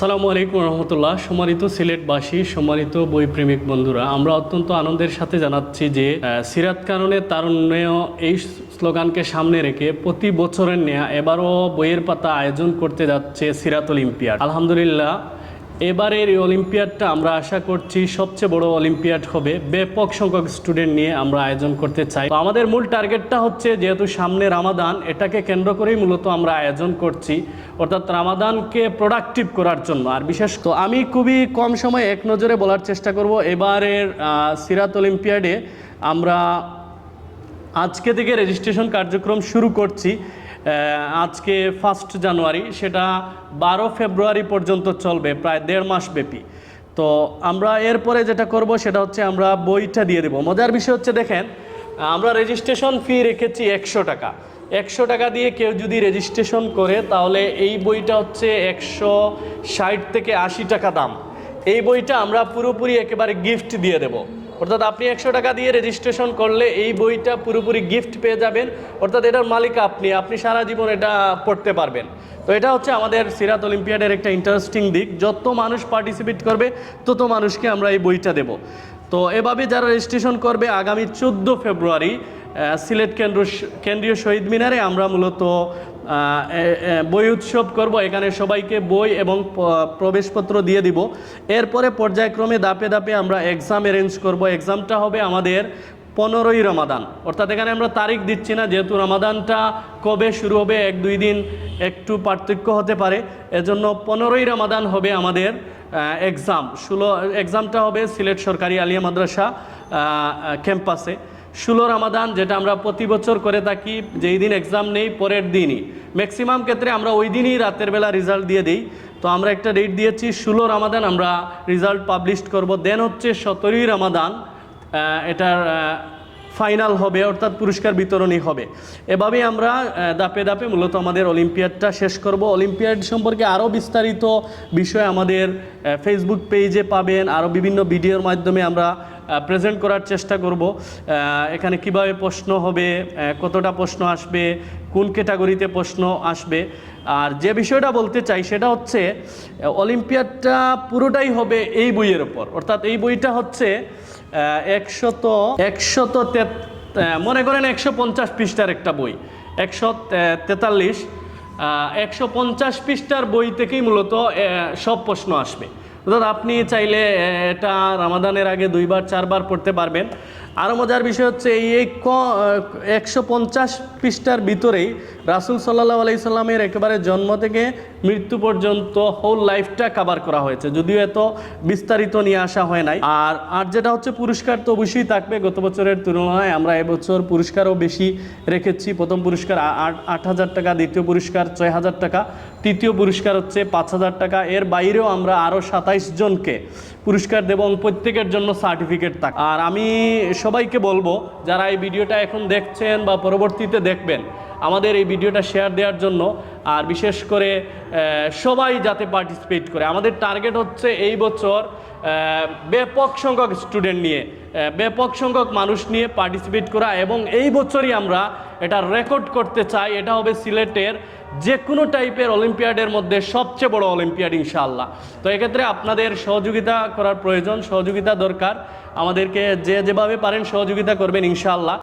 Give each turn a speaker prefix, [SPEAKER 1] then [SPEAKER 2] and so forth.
[SPEAKER 1] আসসালামু আলাইকুম রহমতুল্লাহ। সম্মানিত সিলেটবাসী, সম্মানিত বইপ্রেমিক বন্ধুরা, আমরা অত্যন্ত আনন্দের সাথে জানাচ্ছি যে সিরাত কারণে তারুণ্য এই স্লোগানকে সামনে রেখে প্রতি বছরের নেয়া এবারও বইয়ের পাতা আয়োজন করতে যাচ্ছে সিরাত অলিম্পিয়াড আলহামদুলিল্লাহ এবারের এই অলিম্পিয়াডটা আমরা আশা করছি সবচেয়ে বড় অলিম্পিয়াড হবে। ব্যাপক সংখ্যক স্টুডেন্ট নিয়ে আমরা আয়োজন করতে চাই। তো আমাদের মূল টার্গেটটা হচ্ছে যেহেতু সামনে রামাদান এটাকে কেন্দ্র করেই মূলত আমরা আয়োজন করছি। অর্থাৎ রামাদানকে প্রোডাক্টিভ করার জন্য। আর বিশেষ তো আমি খুবই কম সময়ে এক নজরে বলার চেষ্টা করব। এবারের সিরাত অলিম্পিয়াডে আমরা আজকে থেকে রেজিস্ট্রেশন কার্যক্রম শুরু করছি। আজকে ফার্স্ট জানুয়ারি, সেটা বারো ফেব্রুয়ারি পর্যন্ত চলবে, প্রায় দেড় মাস ব্যাপী। তো আমরা এরপরে যেটা করব, সেটা হচ্ছে আমরা বইটা দিয়ে দেবো। মজার বিষয় হচ্ছে, দেখেন, আমরা রেজিস্ট্রেশন ফি রেখেছি একশো টাকা। একশো টাকা দিয়ে কেউ যদি রেজিস্ট্রেশন করে, তাহলে এই বইটা হচ্ছে একশো ষাট থেকে আশি টাকা দাম। এই বইটা আমরা পুরোপুরি একেবারে গিফট দিয়ে দেব। অর্থাৎ আপনি একশো টাকা দিয়ে রেজিস্ট্রেশন করলে এই বইটা পুরোপুরি গিফট পেয়ে যাবেন। অর্থাৎ এটার মালিক আপনি আপনি সারা জীবন এটা পড়তে পারবেন। তো এটা হচ্ছে আমাদের সিরাত অলিম্পিয়াডের একটা ইন্টারেস্টিং দিক। যত মানুষ পার্টিসিপেট করবে, তত মানুষকে আমরা এই বইটা দেব। তো এভাবে যারা রেজিস্ট্রেশন করবে, আগামী চোদ্দ ফেব্রুয়ারি সিলেট কেন্দ্র কেন্দ্রীয় শহীদ মিনারে আমরা মূলত বই উৎসব করব। এখানে সবাইকে বই এবং প্রবেশপত্র দিয়ে দিব। এরপরে পর্যায়ক্রমে দাপে দাপে আমরা এক্সাম অ্যারেঞ্জ করব। এক্সামটা হবে আমাদের পনেরোই রমাদান। অর্থাৎ এখানে আমরা তারিখ দিচ্ছি না, যেহেতু রমাদানটা কবে শুরু হবে, এক, দুই দিন একটু পার্থক্য হতে পারে। এজন্য পনেরোই রমাদান হবে আমাদের এক্সাম ষোলো এক্সামটা হবে সিলেট সরকারি আলিয়া মাদ্রাসা ক্যাম্পাসে ষোলো রামাদান যেটা আমরা প্রতি বছর করে থাকি, যেই দিন এক্সাম নেই, পরের দিনই। ম্যাক্সিমাম ক্ষেত্রে আমরা ওই দিনই রাতের বেলা রেজাল্ট দিয়ে দিই। তো আমরা একটা ডেট দিয়েছি, ষোলো রামাদান আমরা রেজাল্ট পাবলিশ করব। দেন হচ্ছে সতেরোই রামাদান এটার ফাইনাল হবে, অর্থাৎ পুরস্কার বিতরণী হবে। এভাবেই আমরা দাপে দাপে মূলত আমাদের অলিম্পিয়াডটা শেষ করব। অলিম্পিয়াড সম্পর্কে আরও বিস্তারিত বিষয় আমাদের ফেসবুক পেজে পাবেন। আরও বিভিন্ন ভিডিওর মাধ্যমে আমরা প্রেজেন্ট করার চেষ্টা করব। এখানে কীভাবে প্রশ্ন হবে কতটা প্রশ্ন আসবে কোন ক্যাটাগরিতে প্রশ্ন আসবে। আর যে বিষয়টা বলতে চাই সেটা হচ্ছে, অলিম্পিয়াডটা পুরোটাই হবে এই বইয়ের ওপর অর্থাৎ এই বইটা হচ্ছে একশত একশত মনে করেন একশো পঞ্চাশ পৃষ্ঠার একটা বই। একশো তেতাল্লিশ একশো পঞ্চাশ পৃষ্ঠার বই থেকেই মূলত সব প্রশ্ন আসবে। অর্থাৎ আপনি চাইলে এটা রামাদানের আগে দুইবার, চারবার পড়তে পারবেন। আরও মজার বিষয় হচ্ছে এই এই একশো পঞ্চাশ পৃষ্ঠার ভিতরেই রাসুল সাল্লাহ আলাই সাল্লামের একেবারে জন্ম থেকে মৃত্যু পর্যন্ত হোল লাইফটা কাভার করা হয়েছে। যদিও এত বিস্তারিত নিয়ে আসা হয় নাই। আর আর যেটা হচ্ছে পুরস্কার তো অবশ্যই থাকবে। গত বছরের তুলনায় আমরা এবছর পুরস্কারও বেশি রেখেছি। প্রথম পুরস্কার আট হাজার টাকা, দ্বিতীয় পুরস্কার ছয় হাজার টাকা, তৃতীয় পুরস্কার হচ্ছে পাঁচ হাজার টাকা। এর বাইরেও আমরা আরও সাতাইশ জনকে পুরস্কার দেব এবং প্রত্যেকের জন্য সার্টিফিকেট থাক। আর আমি সবাইকে বলব, যারা এই ভিডিওটা এখন দেখছেন বা পরবর্তীতে দেখবেন, আমাদের এই ভিডিওটা শেয়ার দেওয়ার জন্য, আর বিশেষ করে সবাই যাতে পার্টিসিপেট করে। আমাদের টার্গেট হচ্ছে এই বছর ব্যাপক সংখ্যক স্টুডেন্ট নিয়ে ব্যাপক সংখ্যক মানুষ নিয়ে পার্টিসিপেট করা এবং এই বছরই আমরা এটা রেকর্ড করতে চাই। এটা হবে সিলেটের যে কোনো টাইপের অলিম্পিয়াডের মধ্যে সবচেয়ে বড় অলিম্পিয়াড ইনশাআল্লাহ। তো এক্ষেত্রে আপনাদের সহযোগিতা করার প্রয়োজন, সহযোগিতা দরকার। আমাদেরকে যে যেভাবে পারেন সহযোগিতা করবেন ইনশাআল্লাহ।